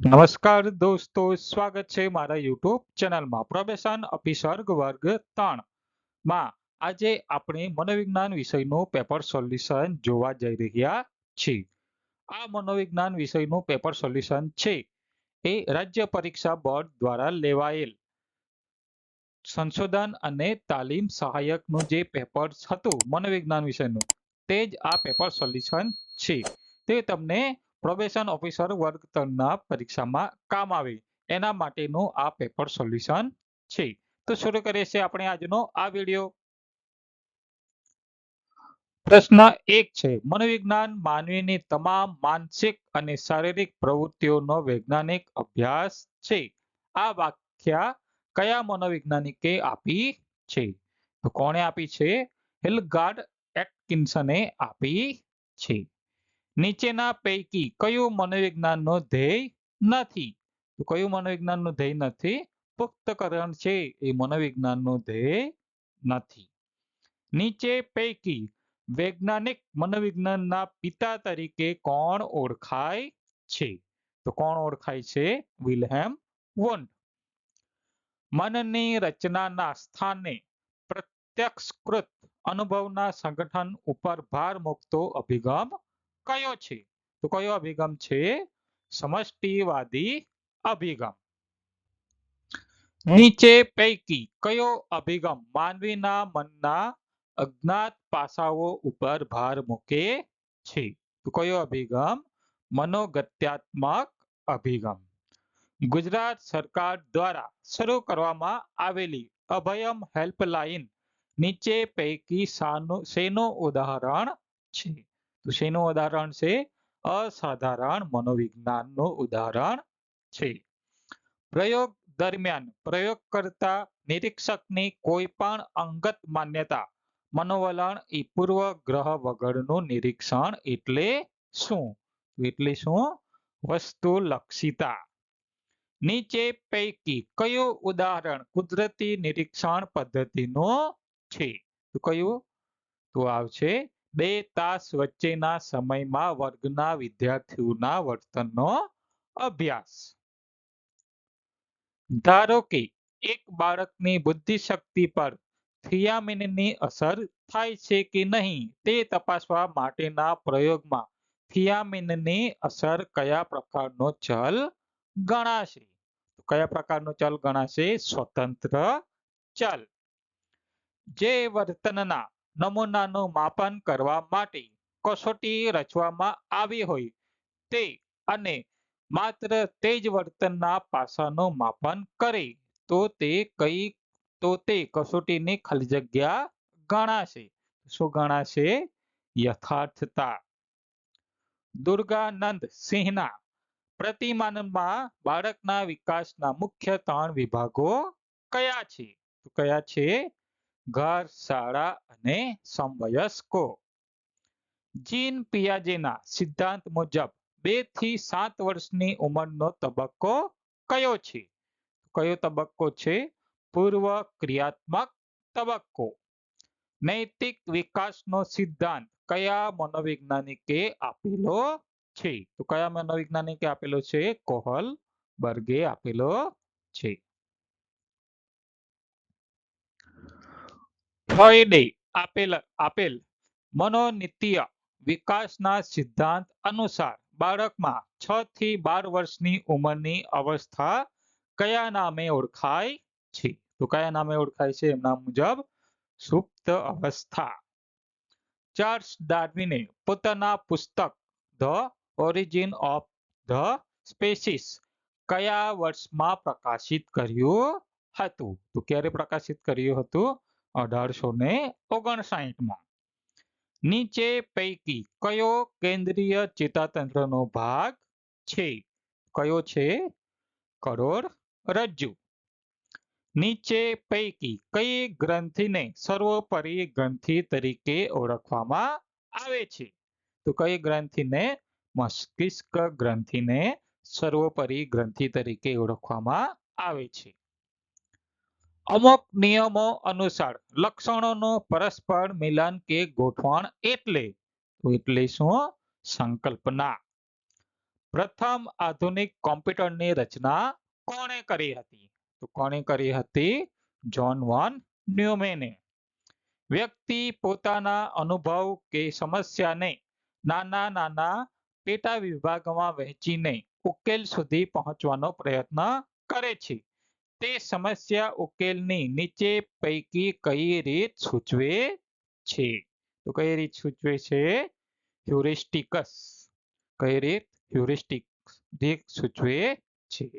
નમસ્કાર દોસ્તો, સ્વાગત છે મારા યુટ્યુબ ચેનલમાં. પ્રોબેશન અભિસર્ગ વર્ગ ત્રણ. માં, આજે આપણે મનોવિજ્ઞાન વિષયનું પેપર સોલ્યુશન જોવા જઈ રહ્યા છીએ. આ મનોવિજ્ઞાન વિષયનું પેપર સોલ્યુશન છે. એ રાજ્ય પરીક્ષા બોર્ડ દ્વારા લેવાયેલ. સંશોધન અને તાલીમ સહાયકનું જે પેપર હતું મનોવિજ્ઞાન વિષયનું, તે જ આ પેપર સોલ્યુશન છે. તે તમને પ્રોબેશન ઓફિસર વર્ગ ત્રણના પરીક્ષામાં કામ આવે. એના માટેનું આ પેપર સોલ્યુશન છે. તો શરૂ કરીએ છીએ આપણે આજનો આ વીડિયો પ્રશ્ન એક છે. મનોવિજ્ઞાન માનવીની તમામ માનસિક અને શારીરિક પ્રવૃત્તિઓનો વૈજ્ઞાનિક અભ્યાસ છે. આ વ્યાખ્યા કયા મનોવૈજ્ઞાનિકે આપી છે? તો કોણે આપી છે? હિલગાર્ડ એટકિન્સને આપી છે. નીચેના પૈકી કયું મનોવિજ્ઞાનનો ધ્યેય નથી? તો કયું મનોવિજ્ઞાનનો ધ્યેય નથી? પુખ્તકરણ છે એ મનોવિજ્ઞાનનો ધ્યેય નથી. નીચે પૈકી વૈજ્ઞાનિક મનોવિજ્ઞાનના પિતા તરીકે કોણ ઓળખાય છે? તો કોણ ઓળખાય છે? વિલહેમ વોન્ડ મનની રચનાના સ્થાને પ્રત્યક્ષકૃત અનુભવના સંગઠન ઉપર ભાર મૂકતો અભિગમ કયો છે? તો કયો અભિગમ છે? સમષ્ટિવાદી અભિગમ. નીચે પૈકી કયો અભિગમ માનવીના મનના અજ્ઞાત પાસાઓ ઉપર ભાર મૂકે છે? તો કયો અભિગમ? મનોગત્યાત્મક અભિગમ. ગુજરાત સરકાર દ્વારા શરૂ કરવામાં આવેલી અભયમ હેલ્પલાઇન નીચે પૈકી શેનું ઉદાહરણ છે? તો શેનું ઉદાહરણ છે. અસાધારણ મનોવિજ્ઞાનનું ઉદાહરણ છે. પ્રયોગ દરમિયાન પ્રયોગકર્તા નિરીક્ષકની કોઈ પણ અંગત માન્યતા, મનોવલણ એ પૂર્વગ્રહ વગરનું નિરીક્ષણ એટલે શું? એટલે શું? વસ્તુ લક્ષિતા. નીચે પૈકી કયું ઉદાહરણ કુદરતી નિરીક્ષણ પદ્ધતિનું છે? તો કયું? તો આવશે બે તાસ વચ્ચેના સમયમાં વર્ગના વિદ્યાર્થીઓના વર્તનનો અભ્યાસ. ધારો કે એક બાળકની બુદ્ધિશક્તિ પર થિયામિનની અસર થાય છે કે નહીં તે તપાસવા માટેના પ્રયોગમાં થિયામિનની અસર કયા પ્રકારનો ચલ ગણાશે? કયા પ્રકારનો ચલ ગણાશે? સ્વતંત્ર ચલ. જે વર્તનના નમૂનાનું માપન કરવા માટે કસોટી રચવામાં આવી હોય. તે અને માત્ર તે જ વર્તનના પાસાનું માપન કરે તો તે કઈ, તો તે કસોટીની ખાલી જગ્યા ગણાશે. શું ગણાશે? યથાર્થતા. દુર્ગાનંદ સિંહના પ્રતિમાનમાં બાળકના વિકાસના મુખ્ય ત્રણ વિભાગો કયા છે? કયા છે? ઘર, શાળા અને સમવયસ્કો. જીન પિયાજેના સિદ્ધાંત મુજબ બેથી સાત વર્ષની ઉંમરનો તબક્કો કયો છે? કયો તબક્કો છે? પૂર્વ ક્રિયાત્મક તબક્કો. નૈતિક વિકાસનો સિદ્ધાંત કયા મનોવૈજ્ઞાનિકે આપેલો છે? તો કયા મનોવૈજ્ઞાનિકે આપેલો છે? કોહલ બર્ગે આપેલો છે. ફ્રોઈડે આપેલ આપેલ. મનોનીતિય વિકાસના સિદ્ધાંત અનુસાર બાળકમાં છ થી બાર વર્ષની ઉંમરની અવસ્થા કયા નામે ઓળખાય છે? તો કયા નામે ઓળખાય છે? એમના મુજબ સુપ્ત અવસ્થા. ચાર્લ્સ ડાર્વિને પોતાના પુસ્તક the origin of the species કયા વર્ષમાં પ્રકાશિત કર્યું હતું? તો ક્યારે પ્રકાશિત કર્યું હતું? નીચે પૈકી કયો કેન્દ્રીય ચેતાતંત્રનો ભાગ છે? કયો છે? કરોડ રજ્જુ. નીચે પૈકી કઈ ગ્રંથિને સર્વોપરી ગ્રંથિ તરીકે ઓળખવામાં આવે છે? તો કઈ ગ્રંથિને? મસ્તિષ્ક ગ્રંથિને સર્વોપરી ગ્રંથિ તરીકે ઓળખવામાં આવે છે. અમુક નિયમો અનુસાર લક્ષણોનું પરસ્પર મિલન કે ગોઠવણ એટલે એટલે શું સંકલ્પના. પ્રથમ આધુનિક કોમ્પ્યુટરની રચના કોણે કરી હતી? તો કોણે કરી હતી? જોન વોન ન્યુમેને. વ્યક્તિ પોતાના અનુભવ કે સમસ્યાને નાના નાના પેટા વિભાગમાં વહેંચીને ઉકેલ સુધી પહોંચવાનો પ્રયત્ન કરે છે. તે સમસ્યા ઉકેલની નીચે પૈકી કઈ રીત સૂચવે છે? તો કઈ રીત સૂચવે છે? હ્યુરિસ્ટિકસ. કઈ રીત? હ્યુરિસ્ટિક રીત સૂચવે છે.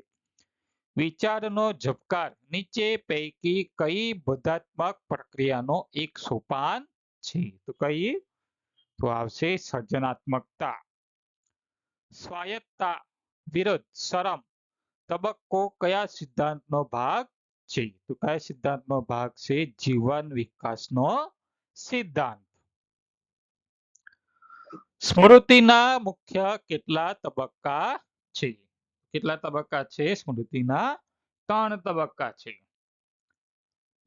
વિચારનો ઝબકાર નીચે પૈકી કઈ બધાત્મક પ્રક્રિયાનો એક સોપાન છે? તો કઈ? તો આવશે સર્જનાત્મકતા. સ્વાયત્તતા વિરુદ્ધ શરમ. તબક્કો કયા સિદ્ધાંતનો ભાગ છે? તો કયા સિદ્ધાંતનો ભાગ છે? જીવન વિકાસનો સિદ્ધાંત. સ્મૃતિના મુખ્ય કેટલા તબક્કા છે? કેટલા તબક્કા છે? સ્મૃતિના ત્રણ તબક્કા છે.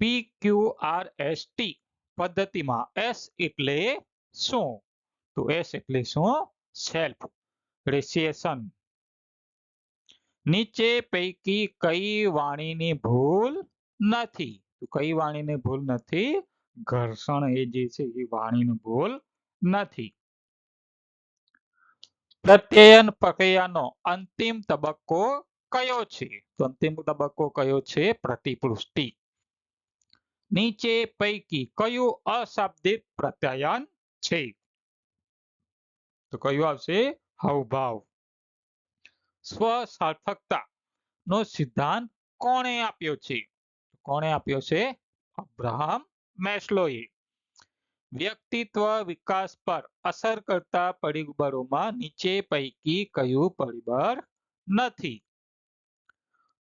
P Q R S T પદ્ધતિમાં એસ એટલે શું? તો એસ એટલે શું? સેલ્ફ. રેસિએશન નીચે પૈકી કઈ વાણીની ભૂલ નથી? કઈ વાણીની ભૂલ નથી? ઘર્ષણ એ જે છે, એ વાણીની ભૂલ નથી. પ્રત્યયન પ્રક્રિયાનો અંતિમ તબક્કો કયો છે? તો અંતિમ તબક્કો કયો છે? પ્રતિપૃષ્ટિ. નીચે પૈકી કયું અશાબ્દિક પ્રત્યયન છે? તો કયું આવશે? હાવભાવ. સ્વ નો સિદ્ધાંત કોણે આપ્યો છે? કોણે આપ્યો છે? અબ્રાહમ મેસ્લોએ. વ્યક્તિત્વ વિકાસ પર અસર કરતા પરિબળોમાં નીચે પૈકી કયું પરિબળ નથી?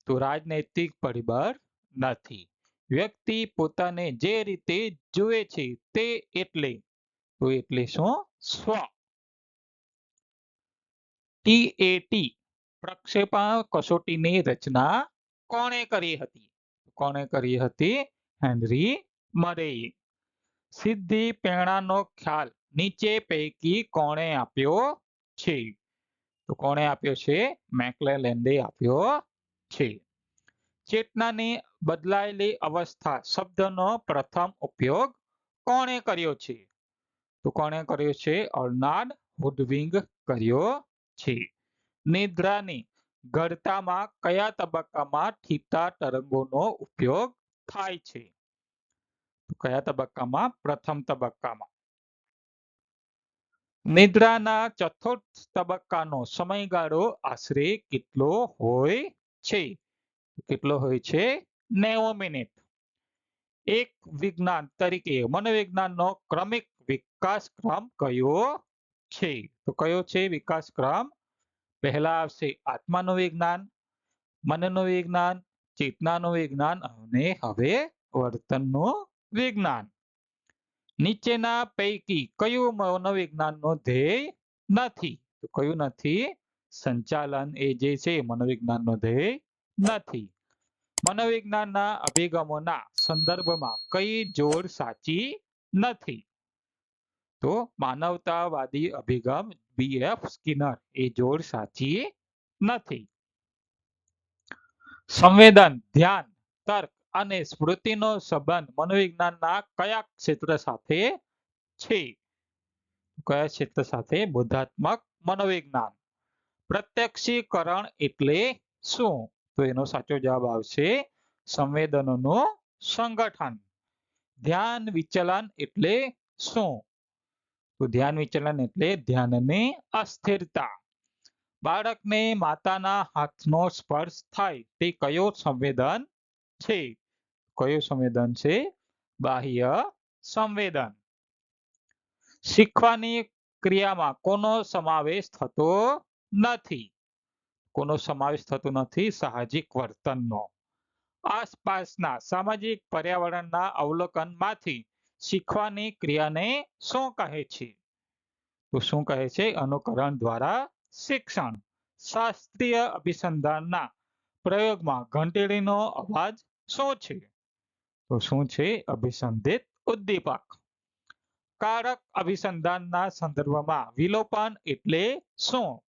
તો રાજનૈતિક પરિબળ નથી. વ્યક્તિ પોતાને જે રીતે જુએ છે તે એટલે, તો એટલે શું? સ્વ. ટીએટી પ્રક્ષેપણ કસોટીની રચના કોણે કરી હતી? કોણે કરી હતી? હેનરી મરેએ સિદ્ધિ પ્રેરણાનો ખ્યાલ નીચે પૈકી કોણે આપ્યો છે? તો કોણે આપ્યો છે? મેકલેલેન્ડે આપ્યો છે. ચેતનાની બદલાયેલી અવસ્થા શબ્દનો પ્રથમ ઉપયોગ કોણે કર્યો છે? તો કોણે કર્યો છે? અર્નાડ વુડવિંગ કર્યો છે. નિદ્રાની ગળતામાં કયા તબક્કામાં થીટા તરંગોનો ઉપયોગ થાય છે? કયા તબક્કામાં? પ્રથમ તબક્કામાં. નિદ્રાના ચતુર્થ તબક્કાનો સમયગાળો આશરે કેટલો હોય છે? કેટલો હોય છે? નેવું મિનિટ. એક વિજ્ઞાન તરીકે મનોવિજ્ઞાનનો ક્રમિક વિકાસ ક્રમ કયો છે? તો કયો છે વિકાસ ક્રમ પહેલા આવશે આત્માનું વિજ્ઞાન, મનનું વિજ્ઞાન, ચેતનાનું વિજ્ઞાન અને હવે વર્તનનું વિજ્ઞાન. નીચેના પૈકી કયું મનોવિજ્ઞાનનો ધ્યેય નથી? તો કયું નથી? સંચાલન એ જે છે મનોવિજ્ઞાનનો ધ્યેય નથી. મનોવિજ્ઞાનના અભિગમોના સંદર્ભમાં કઈ જોડ સાચી નથી? તો માનવતાવાદી અભિગમ બી એફ સ્કિનર એ જોડ સાચી નથી. સંવેદન, ધ્યાન, તર્ક અને સ્મૃતિનો સંબંધ મનોવિજ્ઞાનના કયા ક્ષેત્ર સાથે છે? કયા ક્ષેત્ર સાથે? બોધાત્મક મનોવિજ્ઞાન. પ્રત્યક્ષીકરણ એટલે શું? તો એનો સાચો જવાબ આવશે સંવેદનોનું સંગઠન. ધ્યાન વિચલન એટલે શું? તો ધ્યાન વિચલન એટલે ધ્યાનની અસ્થિરતા. બાળકને માતાના હાથનો સ્પર્શ થાય તે કયો સંવેદન છે? કયો સંવેદન છે? બાહ્ય સંવેદન. શીખવાની ક્રિયામાં કોનો સમાવેશ થતો નથી? કોનો સમાવેશ થતો નથી? સાહજિક વર્તનનો. આસપાસના સામાજિક પર્યાવરણના અવલોકનમાંથી શીખવાની ક્રિયાને શું કહે છે? તો શું કહે છે? અનુકરણ દ્વારા શિક્ષણ. શાસ્ત્રીય અભિસંધાનના પ્રયોગમાં ઘંટડીનો અવાજ શું છે? તો શું છે? અભિસંધિત ઉદ્દીપક. કારક અભિસંધાનના સંદર્ભમાં વિલોપન એટલે શું?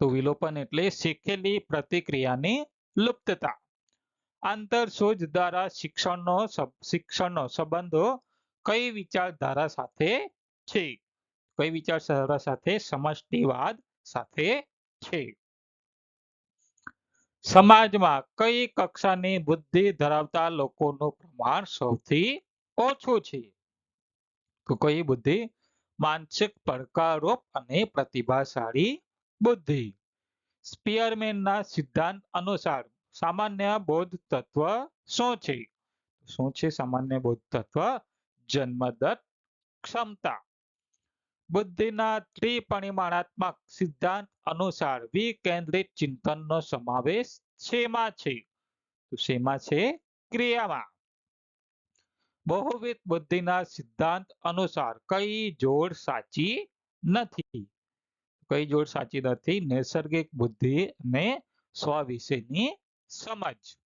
તો વિલોપન એટલે શીખેલી પ્રતિક્રિયાની લુપ્તતા. આંતરસૂઝ દ્વારા શિક્ષણનો શિક્ષણનો સંબંધો કઈ વિચારધારા સાથે છે? કઈ વિચારધારા સાથે? સમષ્ટિવાદ સાથે છે. સમાજમાં કઈ કક્ષાની બુદ્ધિ ધરાવતા લોકોનું પ્રમાણ સૌથી ઓછું છે? તો કઈ બુદ્ધિ? માનસિક પડકારરૂપ અને પ્રતિભાશાળી બુદ્ધિ. સ્પિયરમેનના સિદ્ધાંત અનુસાર સામાન્ય બોધ તત્વ શું છે? શું છે સામાન્ય બોધ તત્વ? જન્મદત્ત ક્ષમતા. બુદ્ધિના ત્રિપરિમાણાત્મક સિદ્ધાંત અનુસાર વિકેન્દ્રિત ચિંતનનો સમાવેશ શેમાં છે? શેમાં છે? ક્રિયામાં. બહુવિધ બુદ્ધિના સિદ્ધાંત અનુસાર કઈ જોડ સાચી નથી? કઈ જોડ સાચી નથી? નૈસર્ગિક બુદ્ધિ અને સ્વ વિશેની સમજ.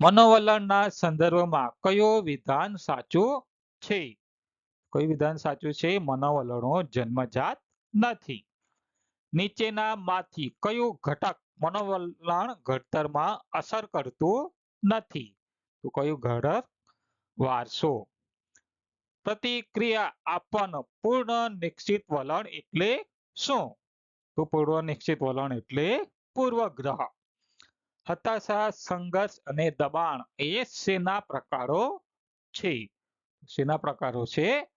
મનોવલણના સંદર્ભમાં કયો વિધાન સાચું છે? કયું વિધાન સાચું છે? મનોવલણો જન્મજાત નથી. નીચેના માંથી કયું ઘટક મનોવલણ ઘડતરમાં અસર કરતું નથી? તો કયું ઘડક? વારસો. પ્રતિક્રિયા આપવાનો પૂર્ણ નિશ્ચિત વલણ એટલે શું? તો પૂર્વ નિશ્ચિત વલણ એટલે પૂર્વગ્રહ. હતાશા, સંઘર્ષ અને દબાણ એ શેના પ્રકારો છે? શેના પ્રકારો છે?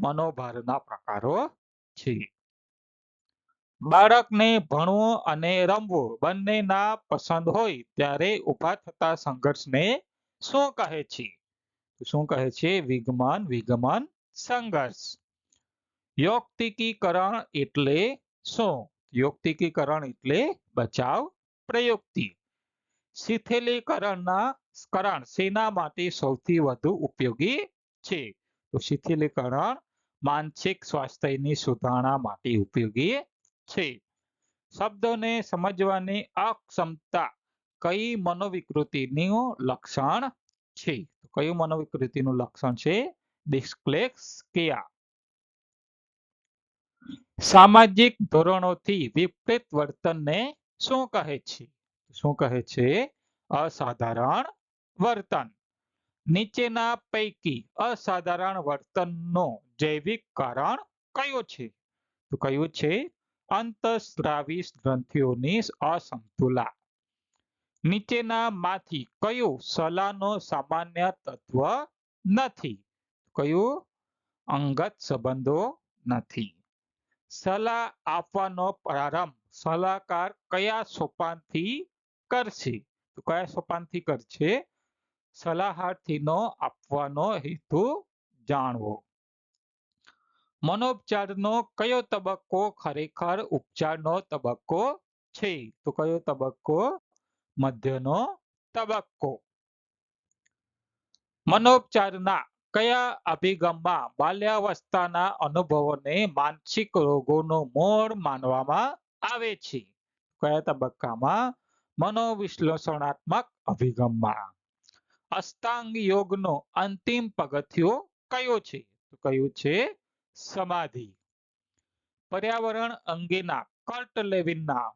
મનોભારના પ્રકારો છે. બાળકને ભણવું અને રમવું બંનેના પસંદ હોય ત્યારે ઊભા થતા સંઘર્ષને શું કહે છે? શું કહે છે? વિગમન વિગમન, સંઘર્ષ. યોક્તિકીકરણ એટલે શું? યોક્તિકીકરણ એટલે બચાવ પ્રયુક્તિ. શિથિલીકરણના કરણ માટે સૌથી વધુ ઉપયોગી છે. તો શિથિલીકરણ માનસિક સ્વાસ્થ્યની સુધારણા માટે ઉપયોગી છે. શબ્દોને સમજવાની અક્ષમતા કઈ મનોવિકૃતિનું લક્ષણ છે? કયું મનોવિકૃતિનું લક્ષણ છે? ડિસ્લેક્સિયા સામાજિક ધોરણોથી વિપરીત વર્તનને શું કહે છે? શું કહે છે? અસાધારણ વર્તન. નીચેના પૈકી અસાધારણ વર્તનનો જૈવિક કારણ કયો છે? તો કયું છે? અંતસ્ત્રાવી ગ્રંથિઓની અસંતુલા નીચેના માંથી કયું સલાહનો સામાન્ય તત્વ નથી? કયું? અંગત સંબંધો નથી. સલાહ આપવાનો પ્રારંભ સલાહકાર કયા સોપાનથી કરશે? તો કયા સોપાનથી કરશે? સલાહાર્થીનો આપવાનો હેતુ જાણવો. મનોપચારનો કયો તબક્કો ખરેખર ઉપચારનો તબક્કો છે? તો કયો તબક્કો? મધ્યનો તબક્કો. મનોપચારના કયા અભિગમમાં બાલ્યાવસ્થાના અનુભવોને માનસિક રોગોનો મૂળ માનવામાં આવે છે? કયા તબક્કામાં મનોવિશ્લેષણાત્મક અભિગમમાં. અષ્ટાંગ યોગનો અંતિમ પગથિયો કયો છે? તો કયું છે? સમાધિ. પર્યાવરણ અંગેના કર્ટ લેવિનના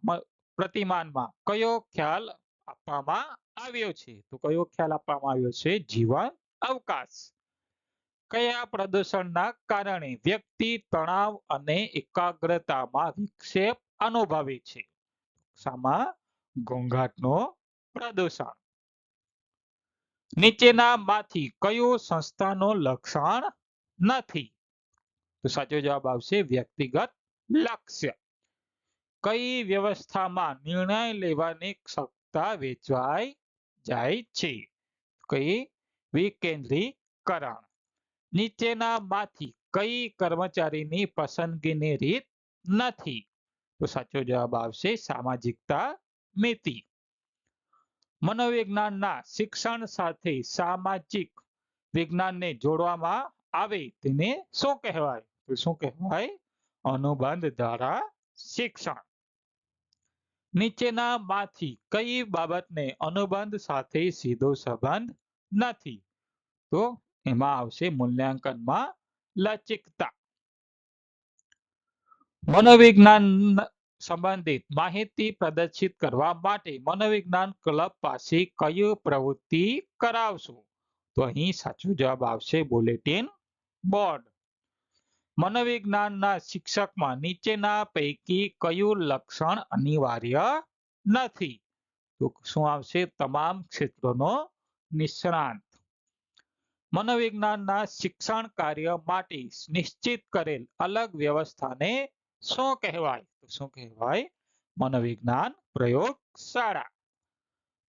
પ્રતિમાનમાં કયો ખ્યાલ આપવામાં આવ્યો છે? તો કયો ખ્યાલ આપવામાં આવ્યો છે? જીવન અવકાશ. કયા પ્રદૂષણના કારણે વ્યક્તિ તણાવ અને એકાગ્રતામાં વિક્ષેપ અનુભવે છે? શામાં ઘોંઘાટનો પ્રદૂષણ. નીચેના માંથી કયું સંસ્થાનું લક્ષણ નથી? તો સાચો જવાબ આવશે વ્યક્તિગત લક્ષ્ય. કઈ વ્યવસ્થામાં નિર્ણય લેવાની ક્ષમતા વેચવાઈ જાય છે? કઈ વિકેન્દ્રીકરણ. નીચેના માંથી કઈ કર્મચારીની પસંદગીની રીત નથી? તો સાચો જવાબ આવશે સામાજિકતા મિતિ મનોવિજ્ઞાનના શિક્ષણ સાથે સામાજિક વિજ્ઞાનને જોડવામાં આવે તેને શું કહેવાય? તો શું કહેવાય? અનુબંધ દ્વારા શિક્ષણ. નીચેના માંથી કઈ બાબતને અનુબંધ સાથે સીધો સંબંધ નથી? તો એમાં આવશે મૂલ્યાંકનમાં લચિકતા. મનોવિજ્ઞાન સંબંધિત માહિતી પ્રદર્શિત કરવા માટે મનોવિજ્ઞાન ક્લબ પાસે કયું પ્રવૃત્તિ કરાવશો? તો અહીં સાચો જવાબ આવશે બુલેટિન બોર્ડ. મનોવિજ્ઞાનના શિક્ષકમાં નીચેના પૈકી કયું લક્ષણ અનિવાર્ય નથી? તો શું આવશે? તમામ ક્ષેત્રોનો નિષ્ણાંત. મનોવિજ્ઞાનના શિક્ષણ કાર્ય માટે નિશ્ચિત કરેલ અલગ વ્યવસ્થાને શું કહેવાય તો શું કહેવાય મનોવિજ્ઞાન પ્રયોગશાળા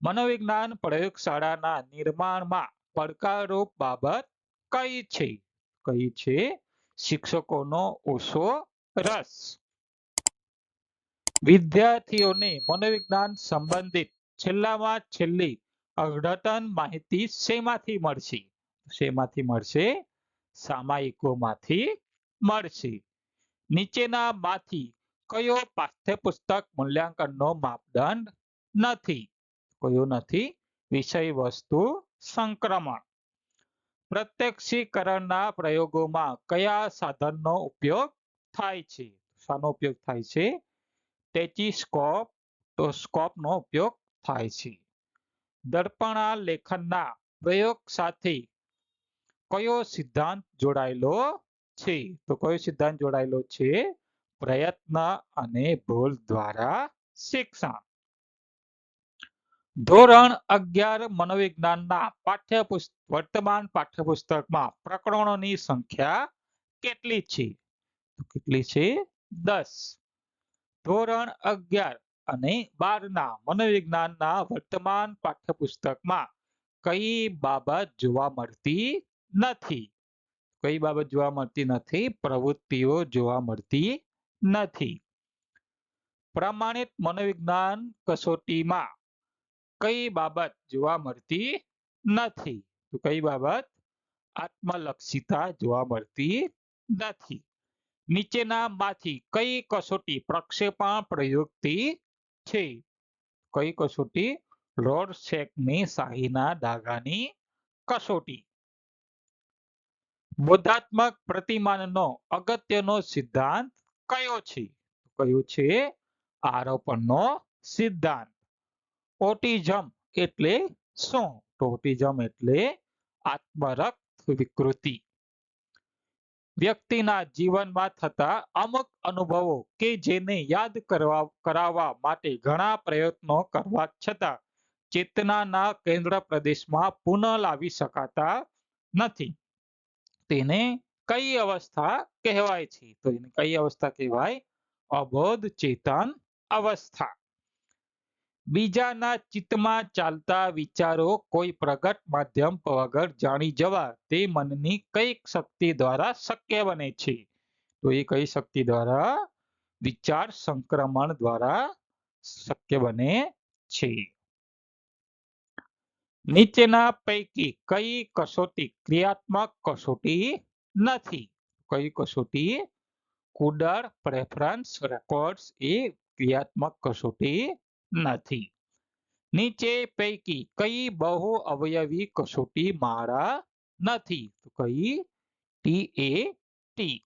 મનોવિજ્ઞાન પ્રયોગશાળાના નિર્માણમાં પડકારરૂપ બાબત કઈ છે? કઈ છે? શિક્ષકોનો ઓછો રસ. વિદ્યાર્થીઓને મનોવિજ્ઞાન સંબંધિત છેલ્લામાં છેલ્લી અદ્યતન માહિતી શેમાંથી મળશે? શેમાંથી મળશે? સામાયિકોમાંથી મળશે. નીચેનામાંથી કયો પાઠ્યપુસ્તક મૂલ્યાંકનનો માપદંડ નથી? કયો નથી? વિષય વસ્તુ સંક્રમણ. પ્રત્યક્ષીકરણના પ્રયોગોમાં કયા સાધનનો ઉપયોગ થાય છે? શાનો ઉપયોગ થાય છે? ટેચિસ્કોપ તો સ્કોપનો ઉપયોગ થાય છે. દર્પણા લેખનના પ્રયોગ સાથે કયો સિદ્ધાંત જોડાયેલો છે. તો કયો સિદ્ધાંત જોડાયેલો છે? પ્રયત્ન અને ભૂલ દ્વારા શિક્ષણ. ધોરણ અગિયાર મનોવિજ્ઞાનના પાઠ્યપુસ્તક વર્તમાન પાઠ્યપુસ્તકમાં પ્રકરણોની સંખ્યા કેટલી છે? કેટલી છે? દસ. ધોરણ અગિયાર અને બારના મનોવિજ્ઞાનના વર્તમાન પાઠ્યપુસ્તકમાં કઈ બાબત જોવા મળતી નથી? કઈ બાબત જોવા મળતી નથી? પ્રવૃત્તિઓ જોવા મળતી નથી. પ્રમાણિત મનોવિજ્ઞાન કસોટીમાં કઈ બાબત જોવા મળતી નથી? તો કઈ બાબત? આત્મલક્ષિતા જોવા મળતી નથી. નીચેનામાંથી કઈ કસોટી પ્રક્ષેપણ પ્રયુક્તિ છે? કઈ કસોટી? રોડ શેકની શાહીના ધાગાની કસોટી. બોધાત્મક પ્રતિમાનનો અગત્યનો સિદ્ધાંત કયો છે? કયો છે? આરોપણનો સિદ્ધાંત. ઓટિઝમ એટલે શું? તો એટલે આત્મરક્ત વિકૃતિ. વ્યક્તિના જીવનમાં થતા અમુક અનુભવો કે જેને યાદ કરવા, કરાવવા માટે ઘણા પ્રયત્નો કરવા છતાં ચેતનાના કેન્દ્ર પ્રદેશમાં પુનઃ લાવી શકાતા નથી. તેને કઈ અવસ્થા કહેવાય છે? તો એને કઈ અવસ્થા કહેવાય? અબોધ ચેતન અવસ્થા. બીજાના ચિત્તમાં ચાલતા વિચારો કોઈ પ્રગટ માધ્યમ વગર જાણી જવા તે મનની કંઈક શક્તિ દ્વારા શક્ય બને છે. તો એ કઈ શક્તિ દ્વારા? વિચાર સંક્રમણ દ્વારા શક્ય બને છે. નીચેના પૈકી કઈ કસોટી ક્રિયાત્મક કસોટી નથી? કઈ કસોટી? કુડર, પ્રેફરન્સ, રેકોર્ડ્સ એ ક્રિયાત્મક કસોટી નથી. નીચે પૈકી કઈ બહુ અવયવી કસોટી માળા નથી? કઈ ટી એ ટી.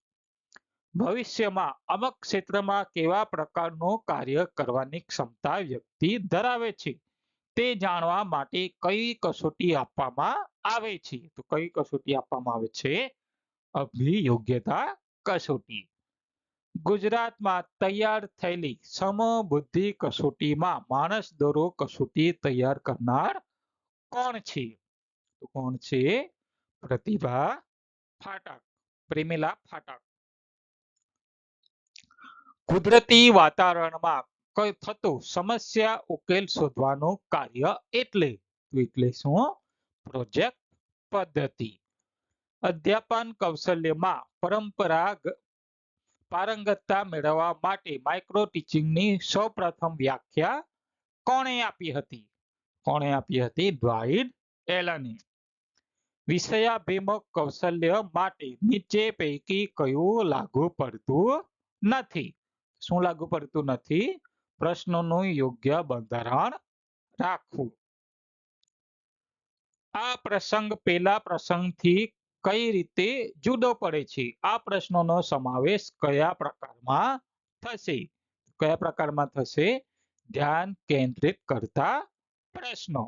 ભવિષ્યમાં અમુક ક્ષેત્રમાં કેવા પ્રકારનું કાર્ય કરવાની ક્ષમતા વ્યક્તિ ધરાવે છે? તે જાણવા માટે કઈ કસોટી આપવામાં આવે છે? તો કઈ કસોટી આપવામાં આવે છે? અભિયોગ્યતા કસોટી. ગુજરાતમાં તૈયાર થયેલી સમબુદ્ધિ કસોટીમાં માણસ દરો કસોટી તૈયાર કરનાર કોણ છે? તો કોણ છે? પ્રતિભા ફાટક, પ્રેમિલા ફાટક. કુદરતી વાતાવરણમાં કઈ થતું? સમસ્યા ઉકેલ શોધવાનું કાર્ય એટલે એટલે શું પ્રોજેક્ટ પદ્ધતિ. અધ્યાપન કૌશલ્યમાં પરંપરા પારંગતતા મેળવવા માટે માઇક્રો ટીચિંગની સૌપ્રથમ વ્યાખ્યા કોણે આપી હતી? કોણે આપી હતી? ડ્વાઇડ એલને વિષયાભિમુખ કૌશલ્ય માટે નીચે પૈકી કયું લાગુ પડતું નથી? શું લાગુ પડતું નથી? પ્રશ્નોનું યોગ્ય બંધારણ રાખવું. આ પ્રસંગ પેલા પ્રસંગથી કઈ રીતે જુદો પડે છે? આ પ્રશ્નોનો સમાવેશ કયા પ્રકારમાં થશે? કયા પ્રકારમાં થશે? ધ્યાન કેન્દ્રિત કરતા પ્રશ્નો.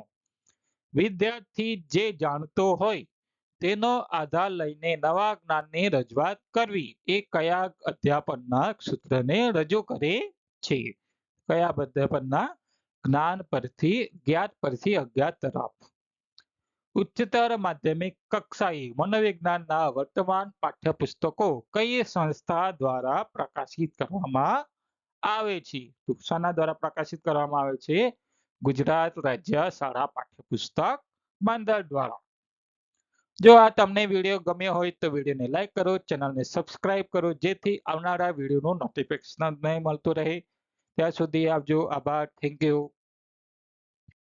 વિદ્યાર્થી જે જાણતો હોય તેનો આધાર લઈને નવા જ્ઞાનની રજૂઆત કરવી. એ કયા અધ્યાપનના સૂત્રને રજૂ કરે છે? કયા અધ્યાપનના જ્ઞાન પરથી, જ્ઞાત પરથી અજ્ઞાત તરફ? ઉચ્ચતર માધ્યમિક કક્ષાએ મનોવિજ્ઞાનના વર્તમાન પાઠ્યપુસ્તકો કઈ સંસ્થા દ્વારા પ્રકાશિત કરવામાં આવે છે? શાના દ્વારા પ્રકાશિત કરવામાં આવે છે? ગુજરાત રાજ્ય શાળા પાઠ્યપુસ્તક મંડળ દ્વારા. જો આ તમને વીડિયો ગમ્યો હોય તો વિડીયોને લાઈક કરો, ચેનલને સબસ્ક્રાઇબ કરો, જેથી આવનારા વિડીયોનું નોટિફિકેશન નહીં મળતું રહે. ત્યાં સુધી આવજો આભાર. Thank you